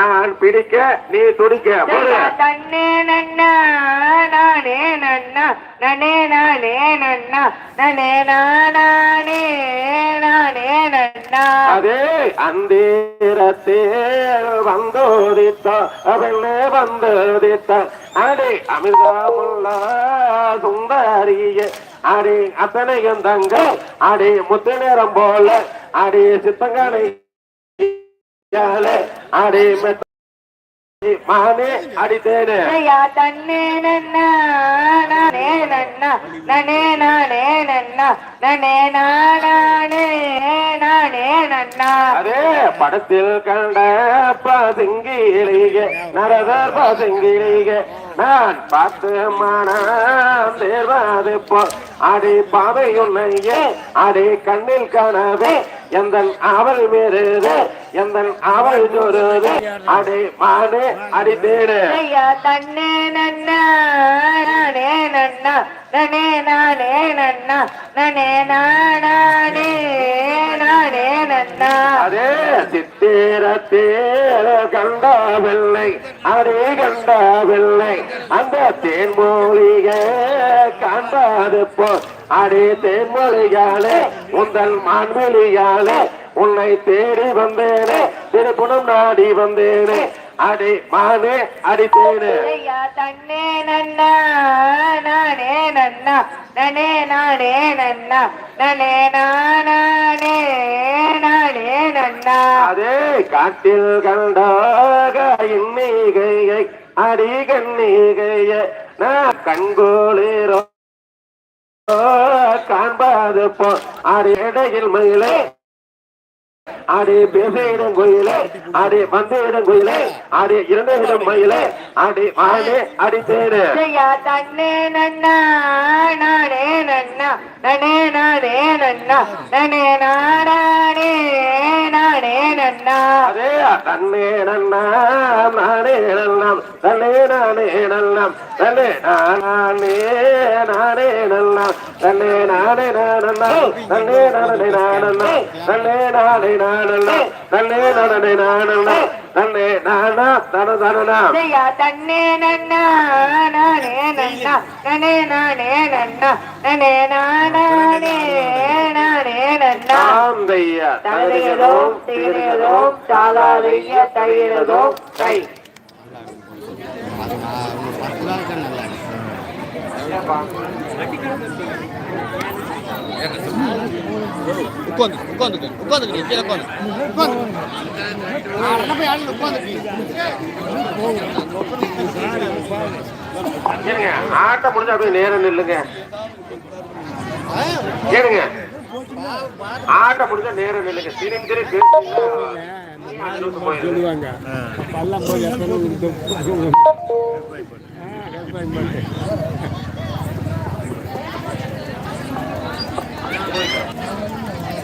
நான் பிடிக்க நீ துடிக்க தன்னே நன்னா நானே நன்னா நனே நானே நன்னா நனே நானே நானே நன்னா. அதே அந்தீரத்தே வந்தோதித்த அவளே வந்தோதித்த. அடே அமிர்தமுள்ள சுந்தரிய அடே அத்தனையும் தங்க அடே முத்து நேரம் போல அடே மெத்த மானே அடித்தேனே தன்னே நன்னா நானே நன்னா நனே நானே நன்னா நனே நானே நானே நன்னா அதே படத்தில் கண்ட பதுங்கிலிக நரதர் பதுங்கிலிக நான் பார்த்து மனம் தேர்வாது போ அடி பாவை உன்னையே அடி கண்ணில் காணவே எந்த அவள் மீறுது எந்த அவள் சொருது அடி மானே அடி தேடு ஐயா தன்னே நன்னா நானே நன்னா நனே நானே நன்னா நனே நானே அதே சித்திரத்தேர் கண்டவில்லை அடே கண்டவில்லை அந்த தேன்மொழிக காண்பாது போ. அடே தேன்மொழியாலே உந்தன் மான்மொழியாலே உன்னை தேடி வந்தேனே திருப்புணம் நாடி வந்தேனே. அடி மானே அடித்தேனே ஐயா தன்னே நன்னா நானே நன்னா நனே நானே நன்னா நனே நானே நானே நன்னா. அதே காட்டில் கண்டாக இன்னிகையை அடி கண்ணிகைய நான் கண்கோளிரோ காண்பாது போ. அடி இடையில் மயிலே அடி பேசையிடம் கோயிலே அடி வந்தையிடம் கோயிலே அடி இரண்டாயிரம் மயிலே அடி மானே அடி தேரு. தன்னே நன்னா நானே நன்னா நனே நானே நன்னா நனே நானே நானே நன்னா. அதே தன்னே நன்னா நானே நல்லாம் தன்னே நானே நல்லாம் தன்னே நானே நானே நல்லாம் தன்னே நானே நானல்லாம் தன்னே நானே நானல்லாம் தன்னே நானே நானல்லாம் தன்னே நானே நானல்லாம் தன்னே நானா தன தனனா ஐயா தன்னே நன்னா நானே நன்னா நனே நானே நன்னா நனே நானே நானே நன்னா ஆந்தையா தீரையதும் சாலாதைய தயிரதும் கை உட்காந்து உட்காந்துக்கு உட்காந்துக்கு கீழே உட்காந்து. ஏனுங்க முடிஞ்சா அப்படியே நேரம் நில்லுங்க. ஏனுங்க ஆட்டம் முடிஞ்சா நேரம் நில்லுங்க. திரும்பி திரும்பி. சொல்லுவாங்க. போய்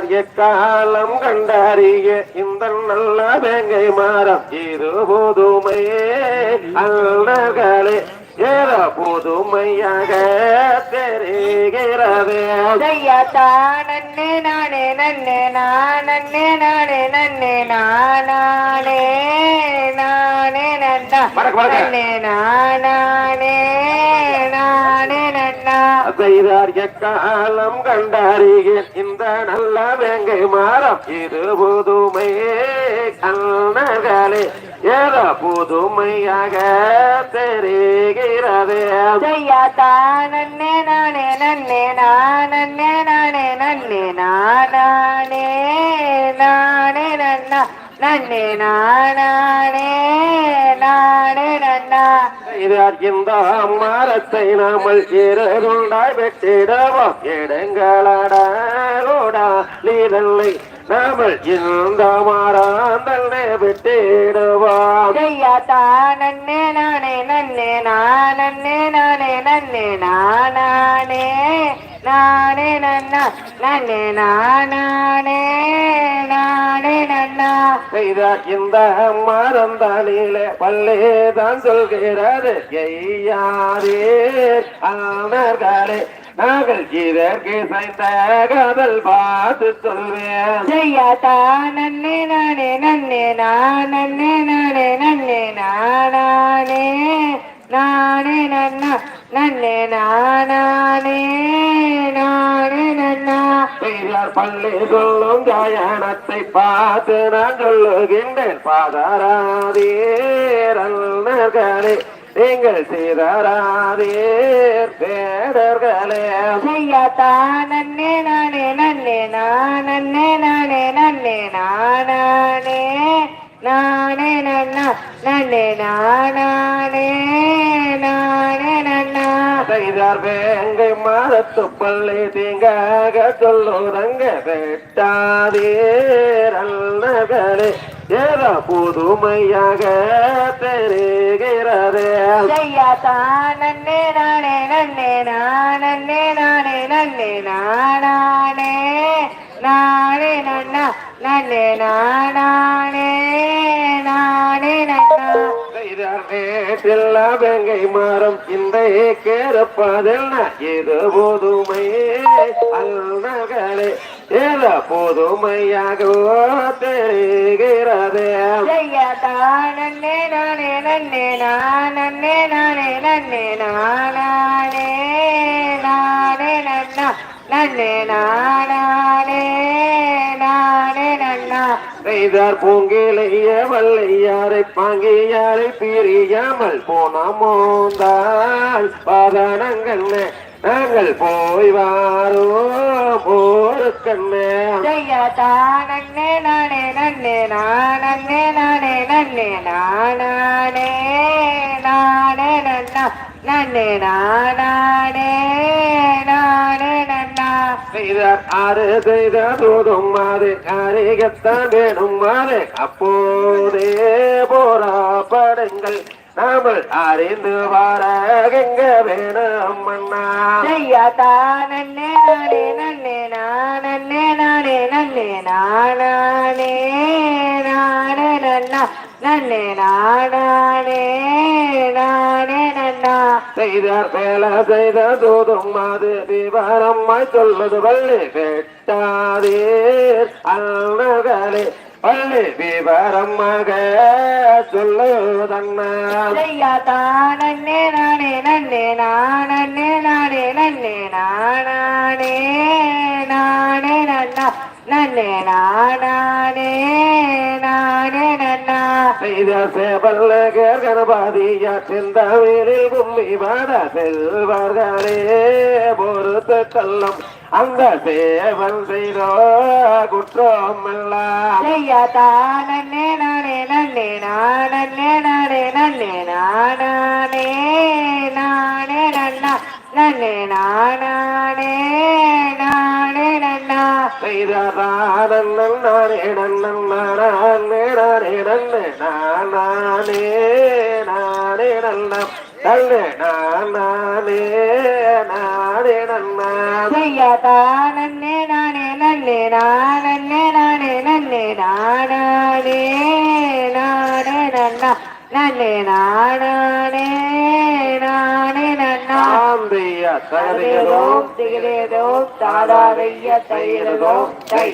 செய்தார் எக்காலம் கண்டறிய இந்த நல்ல வேங்கை மரம் இது புதுமையே அல்லகளே ஏற புதுமையாக தெரிகிறது. செய்யாத்தா நன்னே நானே நன்னே நானே நானே நன்னே நானே நானே நன்னா. வணக்கம், வணக்கம். நன்னே நானே நானே நன்னா செய்தார் இந்த நல்ல வேங்கை மாறம் இது புதுமையே கண்ணர்களே ஏதோ புதுமையாக தெரிகிறது. செய்யாத்தா நன்னே நானே நன்னே நானே நானே நன்னே நானே நானே நன்னா நன்னே நானே நானே நன்னா. இதர் மரத்தை நாமல் இருண்டாய் வெட்டிடவோம் எடுங்களடா நீதல்லை நாமல் இந்த மாறாந்தல்லே விட்டிடுவோம் செய்யாத்தா நன்னே நானே நன்னே நானே நானே நன்னே நானே நானே நன்னா நன்னே நானே நானே நன்னா. செய்த இந்த மறந்தானிலே பல்லே தான் சொல்கிறது ஐயாரே ஆனர்களே நாங்கள் இதற்கு செய்த காதல் பார்த்து சொல்வேன். செய்யாத்தா நன்னே நானே நன்னே நானே நானே நன்னே நானே நானே நன்னா நன்னே நானே நானே நன்னா பெரியார் பள்ளி சொல்லும் காயணத்தை பார்த்து நான் சொல்லுகின்றேன். பாதராதீர் நீங்கள் சீதராதீர் பேரர்களே. செய்யாத்தா நன்னே நானே நன்னே நான் நன்னே நானே நன்னே நானே நானே நன்னா நன்னே. நானே செய்தார் வேங்கை மாதத்து பள்ளி தீங்காக சொல்லுறங்க வெட்டாதீர் ஏதோ புதுமையாக தெரிகிறதே. செய்யாத்தா நன்னே நானே நன்னே நானே நானே நன்னே நானே நானே நன்னா நன்னே நானே நானே செய்தார் நேற்றில் வெங்கை மரம் இந்த கேறப்பதென்ன இது போதுமையே அல்நகளே ஏத போதுமையாக தெரிகிறதே. நன்னே நானே நன்னே நானே நானே நன்னே நானே நானே நன்னா நன்னே. நானா நன்னா செய்தார் பூங்கிலேய வல்லையாரை பாங்கியாரை பிரியாமல் போனாமோந்தாள் மோந்தால் நாங்கள் போய் வாரோம் ஒரு கண்ணே செய்யாத்தா நானே நன்னே நானே நானே நன்னே நானே நானே நன்னா நன்னே நானே செய்தார் ஆறு செய்த தூதும் அது அறிகத்தான் வேணும். அது அப்போதே போராப்படுங்கள். நாமல் அறிந்து வாரகங்க வேணும் அண்ணா. செய்யாத்தா நானே நன்னே நானே நானே நன்னே நானே நானே நன்னா. நன்னே நானே நானே நன்னா செய்தார் வேலை செய்த தூதும் அது விவரமாய் சொல்வது வள்ளி வெட்டாதீர் அண்ணகளே பள்ளி விவரமாக சொல்லுதண்ணா செய்யாத்தா நன்னே நானே நன்னே நானே நானே நன்னே நானே நானே நன்னா. நன்னே நானே செய்த சேவல் கணபாதியா செந்தமிழில் கும்மி வாட செல்வார்களே பொறுத்த கள்ளம் அந்த சேவல் செய்தோ குற்றம் எல்லாம் செய்யாத்தா நன்னே நானே நன்னே நானே நானே நன்னே நானே நானே நன்னா நன்னே நானே நானே நன்னா செய்தானே நன்னே நானே நானே நன்னே நானே நானே நன்னம் நல்லே நானே நானே நன்னா செய்யாத்தா நன்னே நானே நன்னே நானே நானே நன்னே நானே நானே நன்னா நன்னே நானே நானே நன்னா சாந்திய தகதியதோ திகழேதோ தாதாதைய தையலதோ தை.